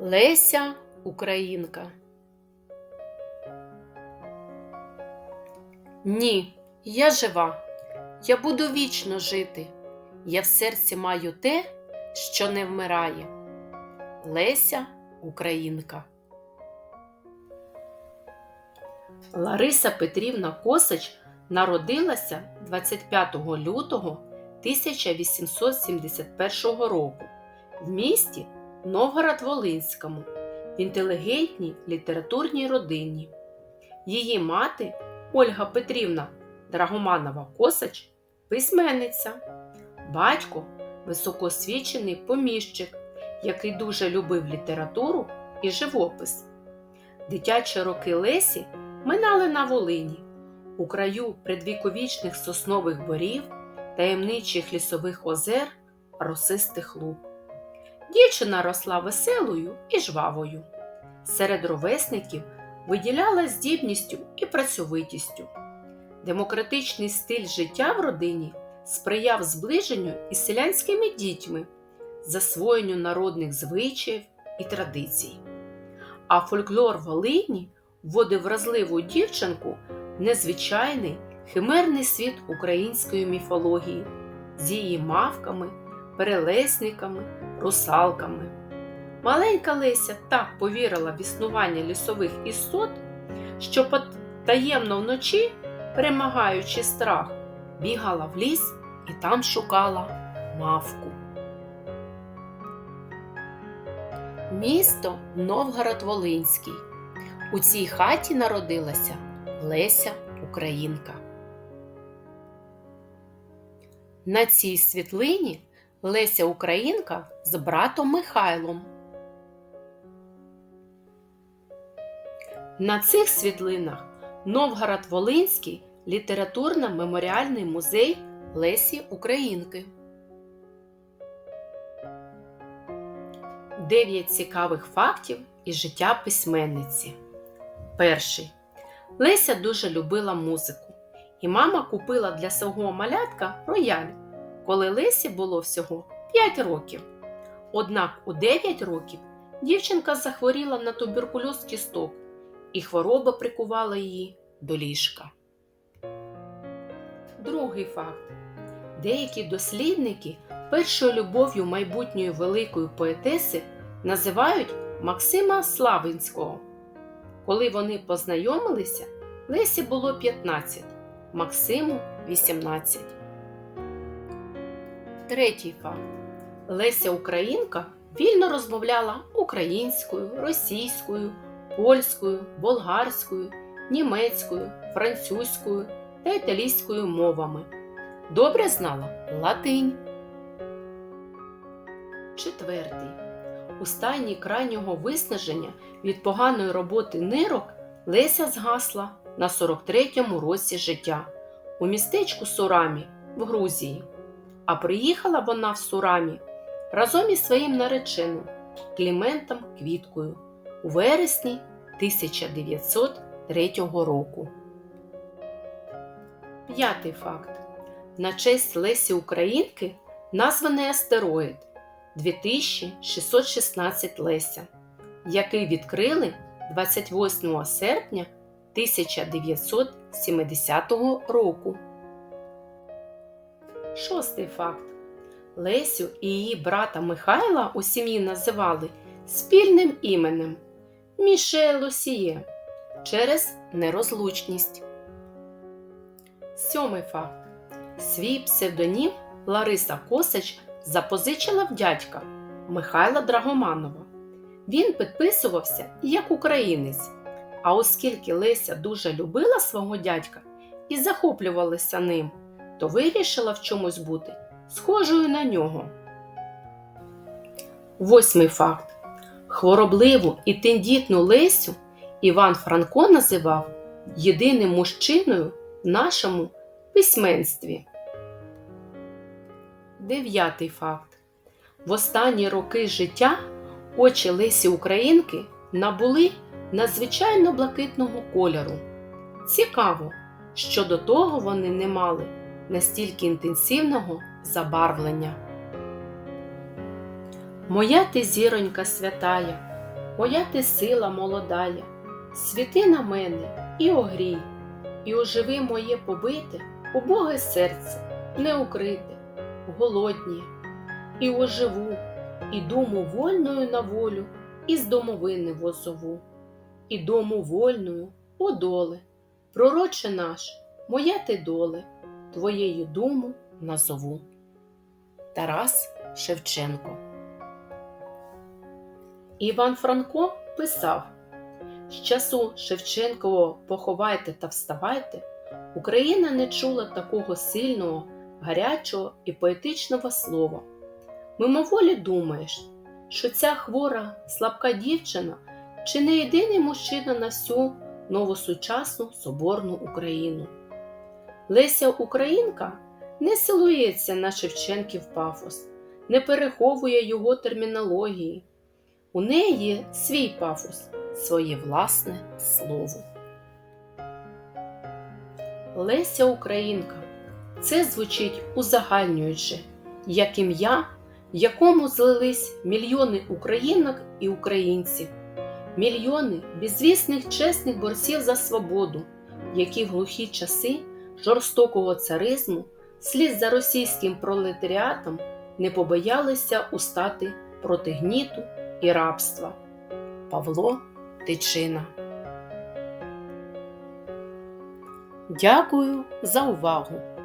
Леся Українка. Ні, я жива, я буду вічно жити. Я в серці маю те, що не вмирає. Леся Українка. Лариса Петрівна Косач народилася 25 лютого 1871 року в місті Новгород-Волинському в інтелігентній літературній родині. Її мати Ольга Петрівна Драгоманова Косач письменниця, батько високоосвічений поміщик, який дуже любив літературу і живопис. Дитячі роки Лесі минали на Волині, у краю предвіковічних соснових борів, таємничих лісових озер, росистих луг. Дівчина росла веселою і жвавою. Серед ровесників виділяла здібністю і працьовитістю. Демократичний стиль життя в родині сприяв зближенню із селянськими дітьми, засвоєнню народних звичаїв і традицій. А фольклор Волині вводив вразливу дівчинку в незвичайний химерний світ української міфології з її мавками, перелесниками, русалками. Маленька Леся так повірила в існування лісових істот, що таємно вночі, перемагаючи страх, бігала в ліс і там шукала мавку. Місто Новгород-Волинський. У цій хаті народилася Леся Українка. На цій світлині Леся Українка з братом Михайлом. На цих світлинах Новгород-Волинський літературно-меморіальний музей Лесі Українки. Дев'ять цікавих фактів із життя письменниці. Перший. Леся дуже любила музику, і мама купила для свого малятка рояль, коли Лесі було всього 5 років. Однак у 9 років дівчинка захворіла на туберкульоз кісток, і хвороба прикувала її до ліжка. Другий факт. Деякі дослідники першою любов'ю майбутньої великої поетеси називають Максима Славинського. Коли вони познайомилися, Лесі було 15, Максиму 18. Третій факт. Леся Українка вільно розмовляла українською, російською, польською, болгарською, німецькою, французькою та італійською мовами. Добре знала латинь. Четвертий. У стані крайнього виснаження від поганої роботи нирок Леся згасла на 43-му році життя у містечку Сурамі в Грузії. А приїхала вона в Сурамі разом із своїм нареченим Кліментом Квіткою у вересні 1903 року. П'ятий факт. На честь Лесі Українки названий астероїд 2616 Леся, який відкрили 28 серпня 1970 року. Шостий факт. Лесю і її брата Михайла у сім'ї називали спільним іменем Міше Лосіє через нерозлучність. Сьомий факт. Свій псевдонім Лариса Косач запозичила в дядька Михайла Драгоманова. Він підписувався як українець. А оскільки Леся дуже любила свого дядька і захоплювалася ним, то вирішила в чомусь бути схожою на нього. Восьмий факт. Хворобливу і тендітну Лесю Іван Франко називав єдиним мужчиною в нашому письменстві. Дев'ятий факт. В останні роки життя очі Лесі Українки набули надзвичайно блакитного кольору. Цікаво, що до того вони не мали настільки інтенсивного забарвлення. Моя ти зіронька святая, моя ти сила молодая, світи на мене і огрій, і оживи моє побите, убоге серце, не укрите, голодніє, і оживу, і думу вольною на волю, із домовини возову, і дому вольною, о доле, пророче наш, моя ти доле, твоєю думу назову. Тарас Шевченко Іван Франко писав з часу Шевченкового поховайте та вставайте, Україна не чула такого сильного, гарячого і поетичного слова. Мимоволі думаєш, що ця хвора, слабка дівчина чи не єдиний мужчина на всю новосучасну соборну Україну. Леся Українка не силується на Шевченків пафос, не переховує його термінології. У неї свій пафос, своє власне слово. Леся Українка це звучить узагальнюючи, як ім'я, якому злились мільйони українок і українців, мільйони безвісних чесних борців за свободу, які в глухі часи жорстокого царизму слід за російським пролетаріатом не побоялися устати проти гніту і рабства. Павло Тичина. Дякую за увагу!